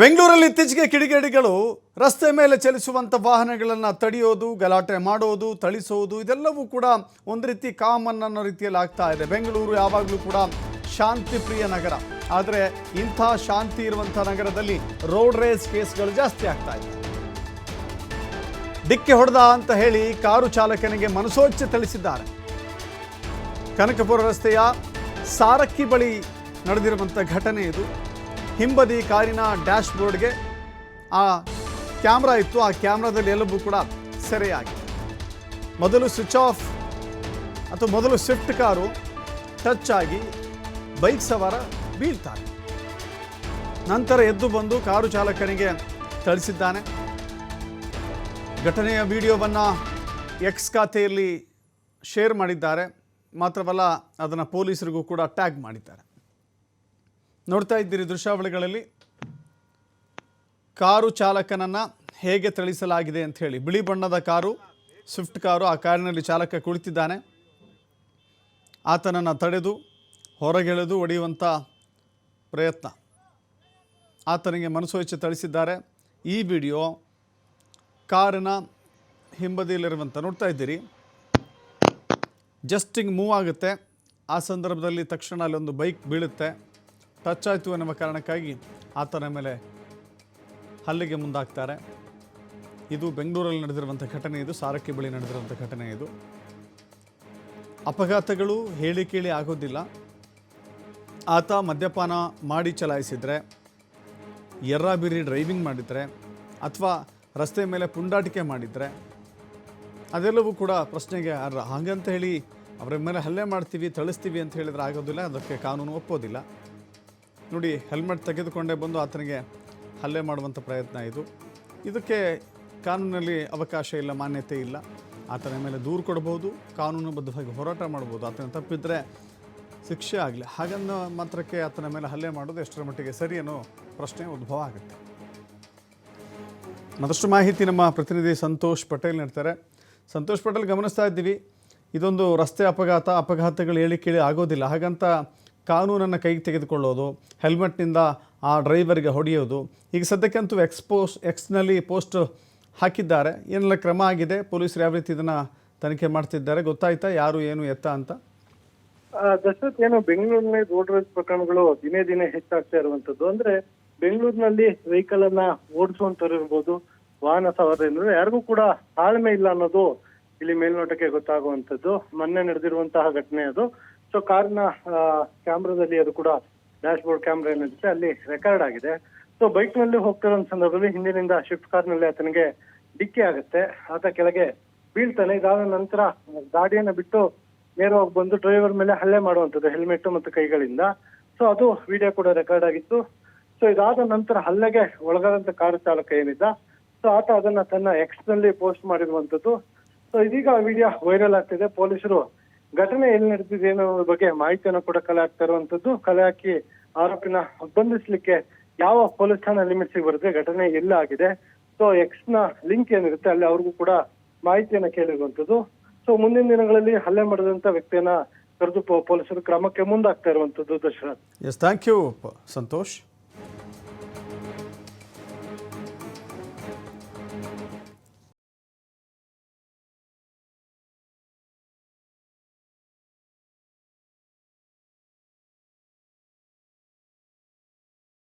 ಬೆಂಗಳೂರಲ್ಲಿ ಇತ್ತೀಚೆಗೆ ಕಿಡಿಗೇಡಿಗಳು ರಸ್ತೆ ಮೇಲೆ ಚಲಿಸುವಂಥ ವಾಹನಗಳನ್ನು ತಡೆಯೋದು, ಗಲಾಟೆ ಮಾಡೋದು, ಥಳಿಸೋದು, ಇದೆಲ್ಲವೂ ಕೂಡ ಒಂದು ರೀತಿ ಕಾಮನ್ ಅನ್ನೋ ರೀತಿಯಲ್ಲಿ ಆಗ್ತಾ ಇದೆ. ಬೆಂಗಳೂರು ಯಾವಾಗಲೂ ಕೂಡ ಶಾಂತಿ ಪ್ರಿಯ ನಗರ. ಆದರೆ ಇಂಥ ಶಾಂತಿ ಇರುವಂಥ ನಗರದಲ್ಲಿ ರೋಡ್ ರೇಸ್ ಕೇಸ್ಗಳು ಜಾಸ್ತಿ ಆಗ್ತಾ ಇದೆ. ಡಿಕ್ಕಿ ಹೊಡೆದ ಅಂತ ಹೇಳಿ ಕಾರು ಚಾಲಕನಿಗೆ ಮನಸೋಚ್ಚೆ ಥಳಿಸಿದ್ದಾರೆ. ಕನಕಪುರ ರಸ್ತೆಯ ಸಾರಕ್ಕಿ ಬಳಿ ನಡೆದಿರುವಂಥ ಘಟನೆ ಇದು. ಹಿಂಬದಿ ಕಾರಿನ ಡ್ಯಾಶ್ ಬೋರ್ಡ್ಗೆ ಆ ಕ್ಯಾಮ್ರಾ ಇತ್ತು. ಆ ಕ್ಯಾಮ್ರಾದಲ್ಲಿ ಎಲ್ಲವೂ ಕೂಡ ಸೆರೆಯಾಗಿದೆ. ಮೊದಲು ಸ್ವಿಚ್ ಆಫ್ ಅಥವಾ ಮೊದಲು ಸ್ವಿಫ್ಟ್ ಕಾರು ಟಚ್ ಆಗಿ ಬೈಕ್ ಸವಾರ ಬೀಳ್ತಾರೆ. ನಂತರ ಎದ್ದು ಬಂದು ಕಾರು ಚಾಲಕನಿಗೆ ಥಳಿಸಿದ್ದಾನೆ. ಘಟನೆಯ ವಿಡಿಯೋವನ್ನು ಎಕ್ಸ್ ಖಾತೆಯಲ್ಲಿ ಶೇರ್ ಮಾಡಿದ್ದಾರೆ. ಮಾತ್ರವಲ್ಲ, ಅದನ್ನು ಪೊಲೀಸರಿಗೂ ಕೂಡ ಟ್ಯಾಗ್ ಮಾಡಿದ್ದಾರೆ. ನೋಡ್ತಾ ಇದ್ದೀರಿ ದೃಶ್ಯಾವಳಿಗಳಲ್ಲಿ. ಕಾರು ಚಾಲಕನನ್ನು ಹೇಗೆ ಥಳಿಸಲಾಗಿದೆ ಅಂತ ಹೇಳಿ. ಬಿಳಿ ಬಣ್ಣದ ಕಾರು, ಸ್ವಿಫ್ಟ್ ಕಾರು ಆ ಕಾರಿನಲ್ಲಿ ಚಾಲಕ ಕುಳಿತಿದ್ದಾನೆ. ಆತನನ್ನು ತಡೆದು ಹೊರಗೆಳೆದು ಒಡೆಯುವಂಥ ಪ್ರಯತ್ನ. ಆತನಿಗೆ ಮನಸೋಚ್ಚೆ ಥಳಿಸಿದ್ದಾರೆ. ಈ ವಿಡಿಯೋ ಕಾರಿನ ಹಿಂಬದಿಯಲ್ಲಿರುವಂಥ ನೋಡ್ತಾ ಇದ್ದೀರಿ. ಜಸ್ಟ್ ಹಿಂಗೆ ಮೂವ್ ಆಗುತ್ತೆ. ಆ ಸಂದರ್ಭದಲ್ಲಿ ತಕ್ಷಣ ಅಲ್ಲೊಂದು ಬೈಕ್ ಬೀಳುತ್ತೆ. ಟಚ್ ಆಯಿತು ಎನ್ನುವ ಕಾರಣಕ್ಕಾಗಿ ಆತನ ಮೇಲೆ ಹಲ್ಲಿಗೆ ಮುಂದಾಗ್ತಾರೆ. ಇದು ಬೆಂಗಳೂರಲ್ಲಿ ನಡೆದಿರುವಂಥ ಘಟನೆ ಇದು, ಸಾರಕ್ಕಿ ಬಳಿ ನಡೆದಿರುವಂಥ ಘಟನೆ ಇದು. ಅಪಘಾತಗಳು ಹೇಳಿ ಕೇಳಿ ಆಗೋದಿಲ್ಲ. ಆತ ಮದ್ಯಪಾನ ಮಾಡಿ ಚಲಾಯಿಸಿದರೆ, ಎರ್ರಾಬಿರಿ ಡ್ರೈವಿಂಗ್ ಮಾಡಿದರೆ, ಅಥವಾ ರಸ್ತೆ ಮೇಲೆ ಪುಂಡಾಟಿಕೆ ಮಾಡಿದರೆ, ಅದೆಲ್ಲವೂ ಕೂಡ ಪ್ರಶ್ನೆಗೆ ಅರ್ಹ. ಹಾಗಂತ ಹೇಳಿ ಅವರ ಮೇಲೆ ಹಲ್ಲೆ ಮಾಡ್ತೀವಿ, ಥಳಿಸ್ತೀವಿ ಅಂತ ಹೇಳಿದ್ರೆ ಆಗೋದಿಲ್ಲ, ಅದಕ್ಕೆ ಕಾನೂನು ಒಪ್ಪೋದಿಲ್ಲ. ನೋಡಿ ಹೆಲ್ಮೆಟ್ ತೆಗೆದುಕೊಂಡೇ ಬಂದು ಆತನಿಗೆ ಹಲ್ಲೆ ಮಾಡುವಂಥ ಪ್ರಯತ್ನ ಇದು. ಇದಕ್ಕೆ ಕಾನೂನಲ್ಲಿ ಅವಕಾಶ ಇಲ್ಲ, ಮಾನ್ಯತೆ ಇಲ್ಲ. ಆತನ ಮೇಲೆ ದೂರು ಕೊಡ್ಬೋದು ಕಾನೂನುಬದ್ಧವಾಗಿ ಹೋರಾಟ ಮಾಡ್ಬೋದು ಆತನ ತಪ್ಪಿದ್ರೆ ಶಿಕ್ಷೆ ಆಗಲಿ. ಹಾಗನ್ನ ಮಾತ್ರಕ್ಕೆ ಆತನ ಮೇಲೆ ಹಲ್ಲೆ ಮಾಡೋದು ಎಷ್ಟರ ಮಟ್ಟಿಗೆ ಸರಿ ಅನ್ನೋ ಪ್ರಶ್ನೆ ಉದ್ಭವ ಆಗುತ್ತೆ. ಮತ್ತಷ್ಟು ಮಾಹಿತಿ ನಮ್ಮ ಪ್ರತಿನಿಧಿ ಸಂತೋಷ್ ಪಟೇಲ್ ನೀಡ್ತಾರೆ. ಸಂತೋಷ್ ಪಟೇಲ್, ಗಮನಿಸ್ತಾ ಇದ್ದೀವಿ. ಇದೊಂದು ರಸ್ತೆ ಅಪಘಾತ. ಅಪಘಾತಗಳು ಹೇಳಿ ಕೇಳಿ ಆಗೋದಿಲ್ಲ. ಹಾಗಂತ ಕಾನೂನನ್ನು ಕೈಗೆ ತೆಗೆದುಕೊಳ್ಳೋದು, ಹೆಲ್ಮೆಟ್ನಿಂದ ಆ ಡ್ರೈವರ್ಗೆ ಹೊಡೆಯೋದು. ಈಗ ಸದ್ಯಕ್ಕಂತೂ ಎಕ್ಸ್ಪೋಸ್ ಎಕ್ಸ್ನಲ್ಲಿ ಪೋಸ್ಟ್ ಹಾಕಿದ್ದಾರೆ. ಏನೆಲ್ಲ ಕ್ರಮ ಆಗಿದೆ? ಪೊಲೀಸರು ಯಾವ ರೀತಿ ಇದನ್ನು ತನಿಖೆ ಮಾಡ್ತಿದ್ದಾರೆ? ಗೊತ್ತಾಯ್ತಾ? ಯಾರು, ಏನು ಎತ್ತ ಅಂತ? ದಶರಥ್ ಏನು ಬೆಂಗಳೂರಿನಲ್ಲಿ ರೋಡ್ ರೇಸ್ ಪ್ರಕರಣಗಳು ದಿನೇ ದಿನೇ ಹೆಚ್ಚಾಗ್ತಾ ಇರುವಂತದ್ದು ಅಂದ್ರೆ ಬೆಂಗಳೂರಿನಲ್ಲಿ ವೆಹಿಕಲ್ ಅನ್ನ ಓಡಿಸುವಂತವ್ರು ಇರ್ಬೋದು, ವಾಹನ ಸವಾರರು ಯಾರಿಗೂ ಕೂಡ ತಾಳ್ಮೆ ಇಲ್ಲ ಅನ್ನೋದು ಇಲ್ಲಿ ಮೇಲ್ನೋಟಕ್ಕೆ ಗೊತ್ತಾಗುವಂತದ್ದು ಮೊನ್ನೆ ನಡೆದಿರುವಂತಹ ಘಟನೆ ಅದು. ಸೊ ಕಾರಿನ ಕ್ಯಾಮ್ರಾದಲ್ಲಿ ಅದು ಕೂಡ ಡ್ಯಾಶ್ ಬೋರ್ಡ್ ಕ್ಯಾಮ್ರಾ ಏನಿರುತ್ತೆ ಅಲ್ಲಿ ರೆಕಾರ್ಡ್ ಆಗಿದೆ. ಸೊ ಬೈಕ್ನಲ್ಲಿ ಹೋಗ್ತಿರೋ ಸಂದರ್ಭದಲ್ಲಿ ಹಿಂದಿನಿಂದ ಶಿಫ್ಟ್ ಕಾರ್ನಲ್ಲಿ ಆತನಿಗೆ ಡಿಕ್ಕಿ ಆಗುತ್ತೆ. ಆತ ಕೆಳಗೆ ಬೀಳ್ತಾನೆ. ಇದಾದ ನಂತರ ಗಾಡಿಯನ್ನ ಬಿಟ್ಟು ನೇರವಾಗಿ ಬಂದು ಡ್ರೈವರ್ ಮೇಲೆ ಹಲ್ಲೆ ಮಾಡುವಂಥದ್ದು ಹೆಲ್ಮೆಟ್ ಮತ್ತು ಕೈಗಳಿಂದ. ಸೊ ಅದು ವಿಡಿಯೋ ಕೂಡ ರೆಕಾರ್ಡ್ ಆಗಿತ್ತು. ಸೊ ಇದಾದ ನಂತರ ಹಲ್ಲೆಗೆ ಒಳಗಾದಂತ ಕಾರು ಚಾಲಕ ಏನಿದ್ದ ಸೊ ಆತ ಅದನ್ನ ತನ್ನ ಎಕ್ಸ್ನಲ್ಲಿ ಪೋಸ್ಟ್ ಮಾಡಿರುವಂತದ್ದು ಸೊ ಇದೀಗ ವಿಡಿಯೋ ವೈರಲ್ ಆಗ್ತಿದೆ. ಪೊಲೀಸರು ಘಟನೆ ಎಲ್ಲಿ ನಡೆದಿದೆ ಅನ್ನೋ ಬಗ್ಗೆ ಮಾಹಿತಿಯನ್ನು ಕೂಡ ಕಲೆ ಹಾಕ್ತಾ ಇರುವಂತದ್ದು, ಕಲೆ ಹಾಕಿ ಆರೋಪಿನ ಬಂಧಿಸ್ಲಿಕ್ಕೆ ಯಾವ ಪೊಲೀಸ್ ಠಾಣಾ ಲಿಮಿಟ್ಸ್ ಬರುತ್ತೆ, ಘಟನೆ ಎಲ್ಲ ಆಗಿದೆ. ಸೊ ಎಕ್ಸ್ನ ಲಿಂಕ್ ಏನಿರುತ್ತೆ, ಅಲ್ಲಿ ಅವ್ರಿಗೂ ಕೂಡ ಮಾಹಿತಿಯನ್ನ ಕೇಳಿರುವಂತದ್ದು. ಸೊ ಮುಂದಿನ ದಿನಗಳಲ್ಲಿ ಹಲ್ಲೆ ಮಾಡಿದಂತ ವ್ಯಕ್ತಿಯನ್ನ ಕರೆದು ಪೊಲೀಸರು ಕ್ರಮಕ್ಕೆ ಮುಂದಾಗ್ತಾ ಇರುವಂತದ್ದು ದಶರಥ್. Thank you Santosh.